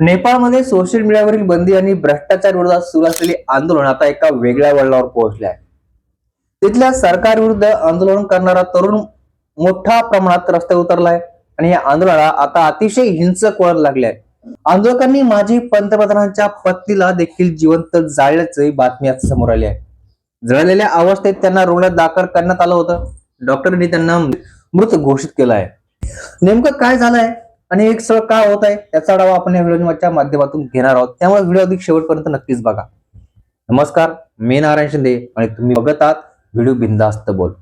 नेपाळमध्ये सोशल मीडियावरील बंदी आणि भ्रष्टाचार विरोधात सुरू असलेले आंदोलन आता एका वेगळ्या वळणावर पोहोचले आहे. तिथल्या सरकार विरुद्ध आंदोलन करणारा तरुण मोठ्या प्रमाणात रस्त्यावर उतरलाय आणि या आंदोलनाला आता अतिशय हिंसक वळण लागले आहे. आंदोलकांनी माजी पंतप्रधानांच्या पत्नीला देखील जिवंत जाळल्याची बातमी समोर आली आहे. जळलेल्या अवस्थेत त्यांना रुग्णात दाखल करण्यात आलं होतं. डॉक्टरांनी त्यांना मृत घोषित केलं आहे. नेमकं काय झालंय? आणि एक सळ काय होत आहे त्याचा आढावा आपण या व्हिडिओच्या माध्यमातून घेणार आहोत. त्यामुळे व्हिडिओ अधिक शेवटपर्यंत नक्कीच बघा. नमस्कार मी नारायण शिंदे आणि तुम्ही बघत आहात व्हिडिओ बिंदास्त बोल.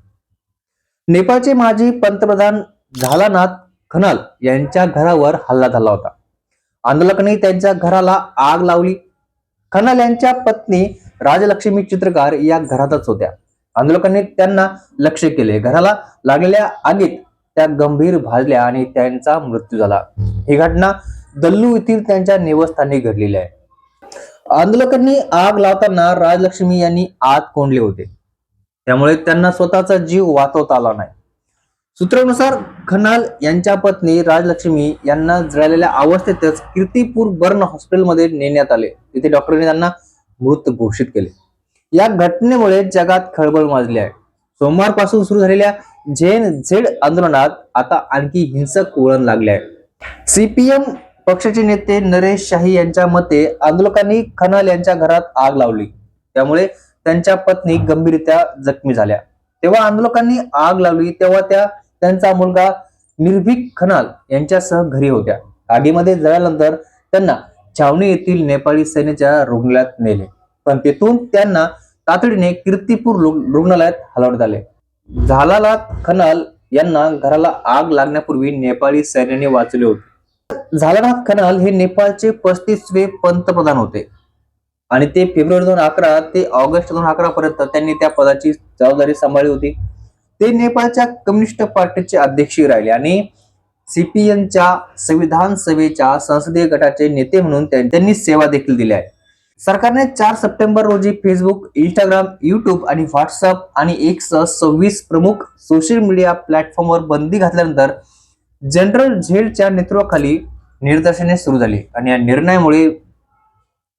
नेपाळचे माजी पंतप्रधान झालानाथ खनाल यांच्या घरावर हल्ला झाला होता. आंदोलकांनी त्यांच्या घराला आग लावली. खनाल यांच्या पत्नी राजलक्ष्मी चित्रकार या घरातच होत्या. आंदोलकांनी त्यांना लक्ष केले. घराला लागलेल्या आगीत त्या गंभीर भाजल्या आणि त्यांचा मृत्यू झाला. ही घटना दल्लू येथील त्यांच्या निवासस्थानी घडलेली आहे. आंदोलकांनी आग लावताना राजलक्ष्मी यांनी आत कोंडले होते. त्यामुळे त्यांना स्वतःचा जीव वाचवता आला नाही. सूत्रानुसार खनाल यांच्या पत्नी राजलक्ष्मी यांना जळलेल्या अवस्थेतच कीर्तीपूर बर्न हॉस्पिटलमध्ये नेण्यात आले. तिथे डॉक्टरांनी त्यांना मृत घोषित केले. या घटनेमुळे जगात खळबळ माजली आहे. सोमवारपासून सुरू झालेल्या झेन झेड आंदोलनात आता आणखी हिंसक वळण लागले आहे. सीपीएम पक्षाचे नेते नरेश शाही यांच्या मते आंदोलकांनी खनाल यांच्या घरात आग लावली. त्यामुळे त्यांच्या पत्नी गंभीररित्या जखमी झाल्या. तेव्हा आंदोलकांनी आग लावली तेव्हा त्या त्यांचा मुलगा निर्भीक खनाल यांच्यासह घरी होत्या. आगीमध्ये जळाल्यानंतर त्यांना छावणी येथील नेपाळी सेनेच्या रुग्णालयात नेले. पण तेथून त्यांना तातडीने कीर्तीपूर रुग्णालयात हलवण्यात आले. झालाला खनाल यांना घराला आग लागण्यापूर्वी नेपाळी सैन्याने वाचले होते. झालानाथ खनाल हे नेपाळचे पस्तीसवे पंतप्रधान होते. आणि ते फेब्रुवारी दोन अकरा ते ऑगस्ट दोन अकरा पर्यंत त्यांनी त्या पदाची जबाबदारी सांभाळली होती. ते नेपाळच्या कम्युनिस्ट पार्टीचे अध्यक्ष राहिले आणि सीपीएमच्या संविधान सभेच्या संसदीय गटाचे नेते म्हणून त्यांनी सेवा देखील दिल्या आहे. सरकारने चार सप्टेंबर रोजी फेसबुक इंस्टाग्राम युट्यूब आणि व्हॉट्सअप आणि एकसह सव्वीस प्रमुख सोशल मीडिया प्लॅटफॉर्मवर बंदी घातल्यानंतर जनरल झेडच्या नेतृत्वाखाली निदर्शने सुरू झाली आणि या निर्णयामुळे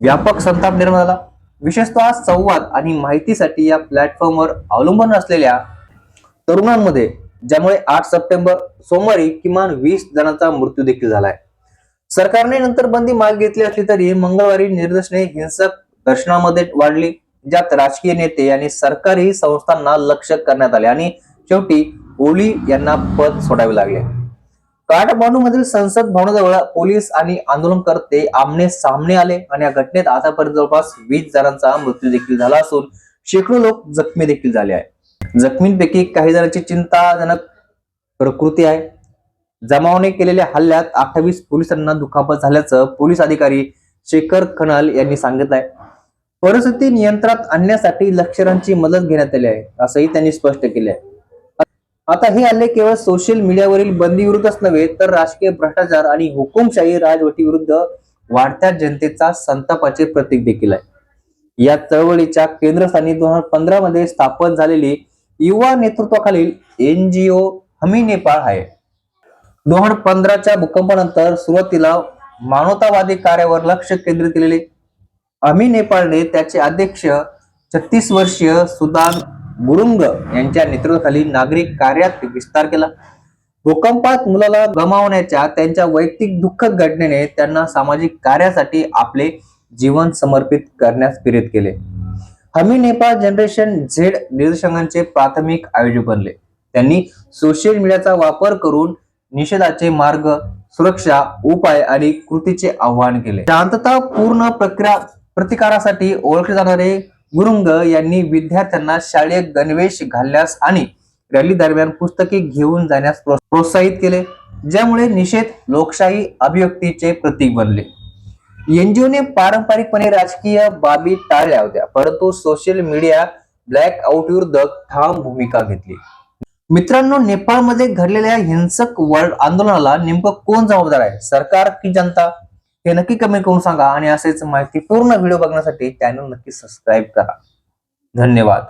व्यापक संताप निर्माण झाला. विशेषतः संवाद आणि माहितीसाठी या प्लॅटफॉर्मवर अवलंबून असलेल्या तरुणांमध्ये ज्यामुळे आठ सप्टेंबर सोमवारी किमान वीस जणांचा मृत्यू देखील झालाय. सरकारने नंतर बंदी माग घेतली असली तरी मंगळवारी निदर्शने हिंसक घर्षणामध्ये वाढली ज्यात राजकीय नेते आणि सरकारी संस्थांना लक्ष करण्यात आले. आणि शेवटी ओली यांना पद सोडावे लागले. काठमांडू मधील संसद भवनाजवळ पोलीस आणि आंदोलनकर्ते आमने सामने आले आणि या घटनेत आतापर्यंत जवळपास वीस जणांचा मृत्यू देखील झाला असून शेकडो लोक जखमी देखील झाले आहे जखमींपैकी काही जणांची चिंताजनक प्रकृती आहे. जमावाने केलेल्या हल्ल्यात अठ्ठावीस पोलिसांना दुखापत झाल्याचं पोलीस अधिकारी शेखर खनाल यांनी सांगितलंय. परिस्थिती नियंत्रणात आणण्यासाठी लष्करांची मदत घेण्यात आली आहे असंही त्यांनी स्पष्ट केले आहे आता हे हल्ले केवळ सोशल मीडियावरील बंदी विरुद्धच नव्हे तर राजकीय भ्रष्टाचार आणि हुकुमशाही राजवटी विरुद्ध वाढत्या जनतेचा संतापाचे प्रतीक देखील आहे. या चळवळीच्या केंद्रस्थानी दोन हजार पंधरा मध्ये स्थापन झालेली युवा नेतृत्वाखालील एनजीओ हमी नेपाळ आहे. दोन हजार पंधराच्या भूकंपानंतर सुरुवातीला मानवतावादी कार्यावर लक्ष केंद्रित केलेले अमी नेपाळने त्याचे अध्यक्ष छत्तीस वर्षीय सुदान गुरुंग यांच्या नेतृत्वाखाली नागरिक कार्यात विस्तार केला. भूकंपात मुलाला गमावण्याच्या त्यांच्या वैयक्तिक दुःखद घटनेने त्यांना सामाजिक कार्यासाठी आपले जीवन समर्पित करण्यास प्रेरित केले. हमी नेपाळ जनरेशन झेड निर्देशांकांचे प्राथमिक आयोजक बनले. त्यांनी सोशल मीडियाचा वापर करून निषेधाचे मार्ग सुरक्षा उपाय आणि कृतीचे आवाहन केले. शांतता पूर्ण प्रक्रिया प्रतिकारासाठी ओळखले जाणारे गुरुंग यांनी विद्यार्थ्यांना शाळेय गणवेश घालण्यास आणि रॅली दरम्यान पुस्तके घेऊन जाण्यास प्रोत्साहित केले ज्यामुळे निषेध लोकशाही अभिव्यक्तीचे प्रतीक बनले. एनजीओने पारंपरिकपणे राजकीय बाबी टाळल्या होत्या परंतु सोशल मीडिया ब्लॅक आउट विरुद्ध ठाम भूमिका घेतली. मित्रांनो नेपाळमध्ये घडलेल्या हिंसक वर्ल्ड आंदोलनाला नेमकं कोण जबाबदार आहे? सरकार की जनता? हे नक्की कमेंट करून सांगा आणि असेच माहितीपूर्ण व्हिडिओ बघण्यासाठी चॅनल नक्की सबस्क्राईब करा. धन्यवाद.